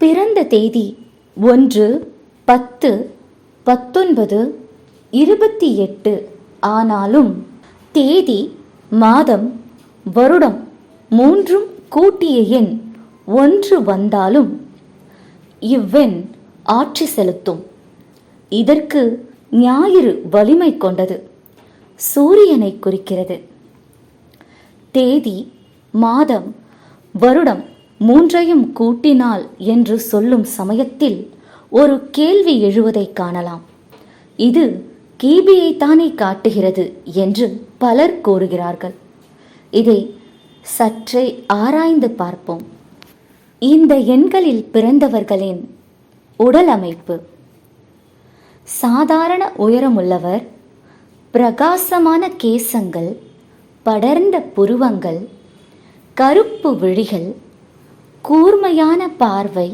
பிறந்த தேதி ஒன்று பத்து பத்தொன்பது இருபத்தி எட்டு. ஆனாலும் தேதி மாதம் வருடம் மூன்றும் கூட்டிய எண் ஒன்று வந்தாலும் இவ்வெண் ஆட்சி செலுத்தும். இதற்கு ஞாயிறு வலிமை கொண்டது. சூரியனை குறிக்கிறது. தேதி மாதம் வருடம் மூன்றையும் கூட்டினால் என்று சொல்லும் சமயத்தில் ஒரு கேள்வி எழுவதை காணலாம். இது கிபியை தானே காட்டுகிறது என்று பலர் கூறுகிறார்கள். இதை சற்றே ஆராய்ந்து பார்ப்போம். இந்த எண்களில் பிறந்தவர்களின் உடல் அமைப்பு சாதாரண உயரமுள்ளவர் பிரகாசமான கேசங்கள் படர்ந்த புருவங்கள் கருப்பு விழிகள் கூர்மையான பார்வை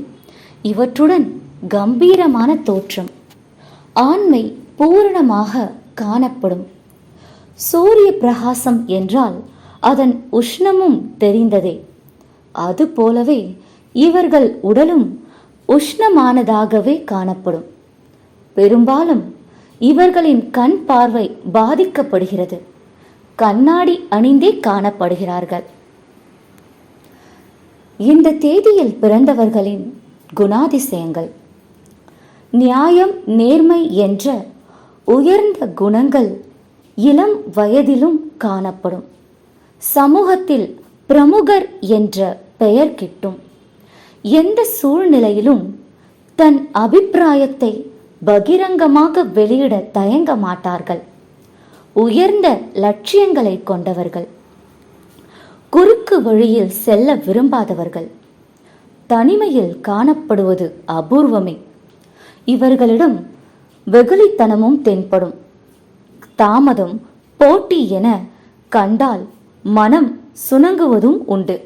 இவற்றுடன் கம்பீரமான தோற்றம் ஆண்மை பூரணமாக காணப்படும். சூரிய பிரகாசம் என்றால் அதன் உஷ்ணமும் தெரிந்ததே. அதுபோலவே இவர்கள் உடலும் உஷ்ணமானதாகவே காணப்படும். பெரும்பாலும் இவர்களின் கண் பார்வை பாதிக்கப்படுகிறது. கண்ணாடி அணிந்தே காணப்படுகிறார்கள். இந்த தேதியில் பிறந்தவர்களின் குணாதிசயங்கள். நியாயம் நேர்மை என்ற உயர்ந்த குணங்கள் இளம் வயதிலும் காணப்படும். சமூகத்தில் பிரமுகர் என்ற பெயர் கிட்டும். எந்த சூழ்நிலையிலும் தன் அபிப்பிராயத்தை பகிரங்கமாக வெளியிட தயங்க மாட்டார்கள். உயர்ந்த லட்சியங்களை கொண்டவர்கள். குறுக்கு வழியில் செல்ல விரும்பாதவர்கள். தனிமையில் காணப்படுவது அபூர்வமே. இவர்களிடம் வெகுளித்தனமும் தென்படும். தாமதம் போட்டி என கண்டால் மனம் சுணங்குவதும் உண்டு.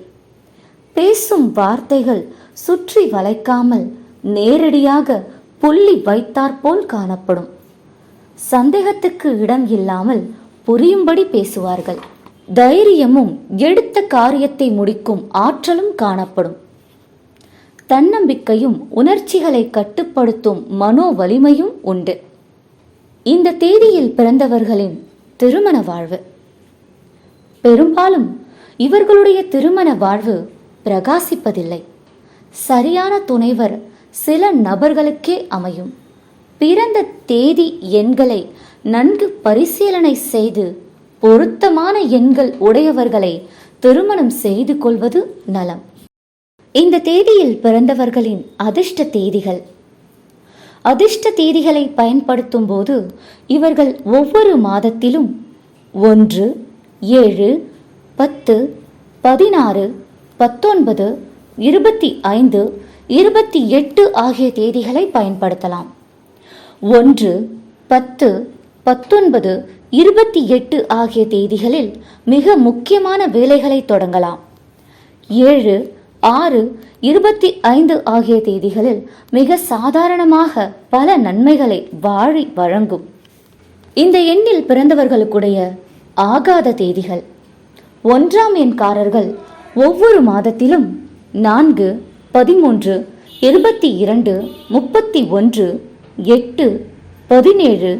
பேசும் வார்த்தைகள் சுற்றி வளைக்காமல் நேரடியாக புள்ளி வைத்தாற்போல் காணப்படும். சந்தேகத்துக்கு இடம் இல்லாமல் புரியும்படி பேசுவார்கள். தைரியமும் எடுத்த காரியத்தை முடிக்கும் ஆற்றலும் காணப்படும். தன்னம்பிக்கையும் உணர்ச்சிகளை கட்டுப்படுத்தும் மனோ வலிமையும் உண்டு. இந்த தேதியில் பிறந்தவர்களின் திருமண வாழ்வு. பெரும்பாலும் இவர்களுடைய திருமண வாழ்வு பிரகாசிப்பதில்லை. சரியான துணைவர் சில நபர்களுக்கே அமையும். பிறந்த தேதி எண்களை நன்கு பரிசீலனை செய்து பொருத்தமான எண்கள் உடையவர்களை திருமணம் செய்து கொள்வது நலம். இந்த தேதியில் பிறந்தவர்களின் அதிர்ஷ்ட தேதிகள். அதிர்ஷ்ட தேதிகளை பயன்படுத்தும் போது இவர்கள் ஒவ்வொரு மாதத்திலும் ஒன்று ஏழு பத்து பதினாறு பத்தொன்பது இருபத்தி ஐந்து இருபத்தி எட்டு ஆகிய தேதிகளை பயன்படுத்தலாம். ஒன்று பத்து பத்தொன்பது இருபத்தி எட்டு ஆகிய தேதிகளில் மிக முக்கியமான வேலைகளை தொடங்கலாம். ஏழு ஆறு இருபத்தி ஐந்து ஆகிய தேதிகளில் மிக சாதாரணமாக பல நன்மைகளை வாழி வழங்கும். இந்த எண்ணில் பிறந்தவர்களுக்குடைய ஆகாத தேதிகள். ஒன்றாம் எண்காரர்கள் ஒவ்வொரு மாதத்திலும் நான்கு பதிமூன்று இருபத்தி இரண்டு முப்பத்தி ஒன்று எட்டு பதினேழு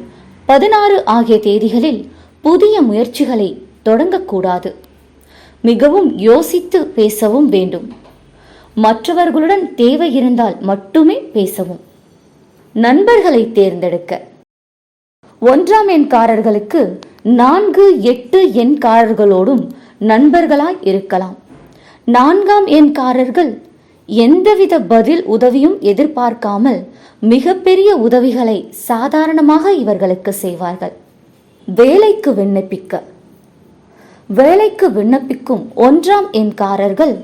பதினாறு ஆகிய தேதிகளில் புதிய முயற்சிகளை தொடங்கக்கூடாது. மிகவும் யோசித்து பேசவும் வேண்டும். மற்றவர்களுடன் தேவை இருந்தால் மட்டுமே பேசவும். நண்பர்களை தேர்ந்தெடுக்க. ஒன்றாம் எண்காரர்களுக்கு நான்கு எட்டு எண்காரர்களோடும் நண்பர்களாய் இருக்கலாம். நான்காம் எண்காரர்கள் எந்தவித பதில் உதவியும் எதிர்பார்க்காமல் மிகப்பெரிய உதவிகளை சாதாரணமாக இவர்களுக்கு செய்வார்கள். வேலைக்கு விண்ணப்பிக்க. வேலைக்கு விண்ணப்பிக்கும் ஒன்றாம் எண்காரர்கள்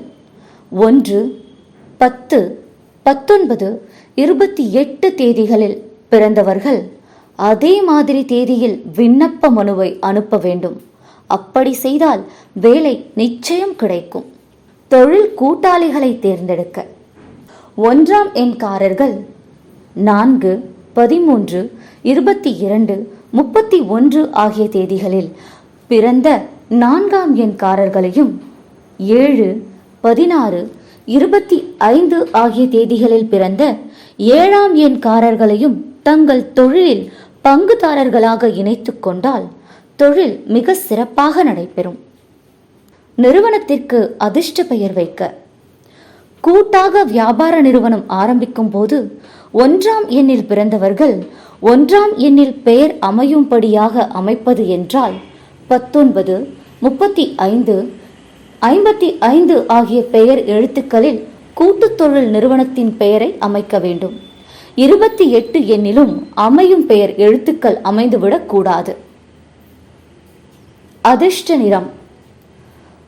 ஒன்று பத்து பத்தொன்பது இருபத்தி எட்டு தேதிகளில் பிறந்தவர்கள் அதே மாதிரி தேதியில் விண்ணப்ப மனுவை அனுப்ப வேண்டும். அப்படி செய்தால் வேலை நிச்சயம் கிடைக்கும். தொழில் கூட்டாளிகளை தேர்ந்தெடுக்க. ஒன்றாம் எண்காரர்கள் நான்கு பதிமூன்று இருபத்தி இரண்டு முப்பத்தி ஒன்று ஆகிய தேதிகளில் பிறந்த நான்காம் எண்காரர்களையும் ஏழு பதினாறு இருபத்தி ஐந்து ஆகிய தேதிகளில் பிறந்த ஏழாம் எண்காரர்களையும் தங்கள் தொழிலில் பங்குதாரர்களாக இணைத்து கொண்டால் தொழில் மிக சிறப்பாக நடைபெறும். நிறுவனத்திற்கு அதிர்ஷ்ட பெயர் வைக்க. கூட்டாக வியாபார நிறுவனம் ஆரம்பிக்கும் போது ஒன்றாம் எண்ணில் பிறந்தவர்கள் ஒன்றாம் எண்ணில் பெயர் அமையும்படியாக அமைப்பது என்றால் பத்தொன்பது முப்பத்தி ஐந்து ஐம்பத்தி ஐந்து ஆகிய பெயர் எழுத்துக்களில் கூட்டுத் தொழில் நிறுவனத்தின் பெயரை அமைக்க வேண்டும். இருபத்தி எட்டு எண்ணிலும் அமையும் பெயர் எழுத்துக்கள் அமைந்துவிடக் கூடாது. அதிர்ஷ்ட நிறம்.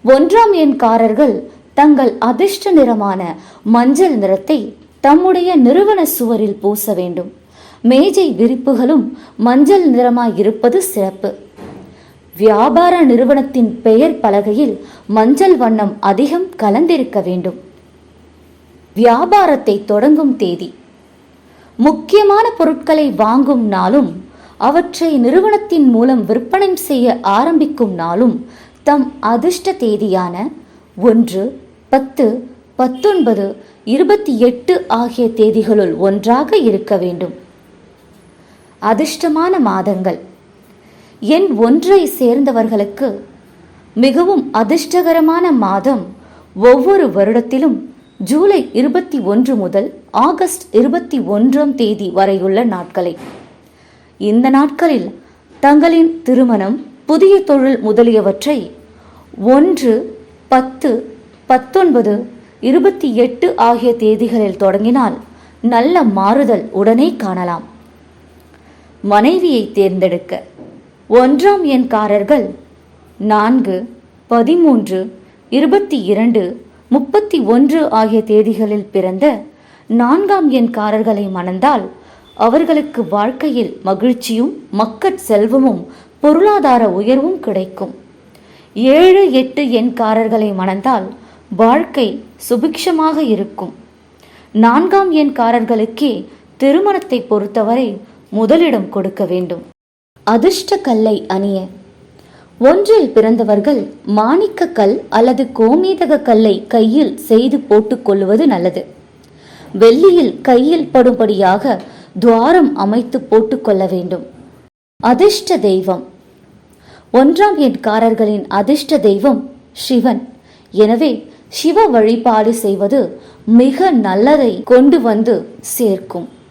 ஒன்றாம் எண்காரர்கள் தங்கள் அதிர்ஷ்ட நிறமான மஞ்சள் நிறத்தை தம்முடைய நிறுவன சுவரில் பூச வேண்டும். மேஜை விரிப்புகளும் மஞ்சள் நிறமாய் இருப்பது சிறப்பு. வியாபார நிறுவனத்தின் பெயர் பலகையில் மஞ்சள் வண்ணம் அதிகம் கலந்திருக்க வேண்டும். வியாபாரத்தை தொடங்கும் தேதி. முக்கியமான பொருட்களை வாங்கும் நாளும் அவற்றை நிறுவனத்தின் மூலம் விற்பனை செய்ய ஆரம்பிக்கும் நாளும் தம் அதிர்ஷ்ட தேதியான ஒன்று பத்து பத்தொன்பது இருபத்தி எட்டு ஆகிய தேதிகளுள் ஒன்றாக இருக்க வேண்டும். அதிர்ஷ்டமான மாதங்கள். எண் ஒன்றை சேர்ந்தவர்களுக்கு மிகவும் அதிர்ஷ்டகரமான மாதம் ஒவ்வொரு வருடத்திலும் ஜூலை இருபத்தி ஒன்று முதல் ஆகஸ்ட் இருபத்தி ஒன்றாம் தேதி வரையுள்ள நாட்களை. இந்த நாட்களில் தங்களின் திருமணம் புதிய தொழில் முதலியவற்றை ஒன்று பத்து பத்தொன்பது இருபத்தி எட்டு ஆகிய தேதிகளில் தொடங்கினால் நல்ல மாறுதல் உடனே காணலாம். மனைவியை தேர்ந்தெடுக்க. ஒன்றாம் எண்காரர்கள் நான்கு பதிமூன்று இருபத்தி இரண்டு முப்பத்தி ஒன்று ஆகிய தேதிகளில் பிறந்த நான்காம் எண்காரர்களை மணந்தால் அவர்களுக்கு வாழ்க்கையில் மகிழ்ச்சியும் மக்கட் செல்வமும் பொருளாதார உயர்வும் கிடைக்கும். ஏழு எட்டு எண்காரர்களை மணந்தால் வாழ்க்கை சுபிக்ஷமாக இருக்கும். நான்காம் எண்காரர்களுக்கே திருமணத்தை பொறுத்தவரை முதலிடம் கொடுக்க வேண்டும். அதிர்ஷ்ட கல்லை அணிய. ஒன்றில் பிறந்தவர்கள் மாணிக்க கல் அல்லது கோமேதக கல்லை கையில் செய்து போட்டுக்கொள்வது நல்லது. வெள்ளியில் கையில் படும்படியாக துவாரம் அமைத்து போட்டுக்கொள்ள வேண்டும். அதிர்ஷ்ட தெய்வம். ஒன்றாம் எண்காரர்களின் அதிர்ஷ்ட தெய்வம் சிவன். எனவே சிவ வழிபாடு செய்வது மிக நல்லதை கொண்டு வந்து சேர்க்கும்.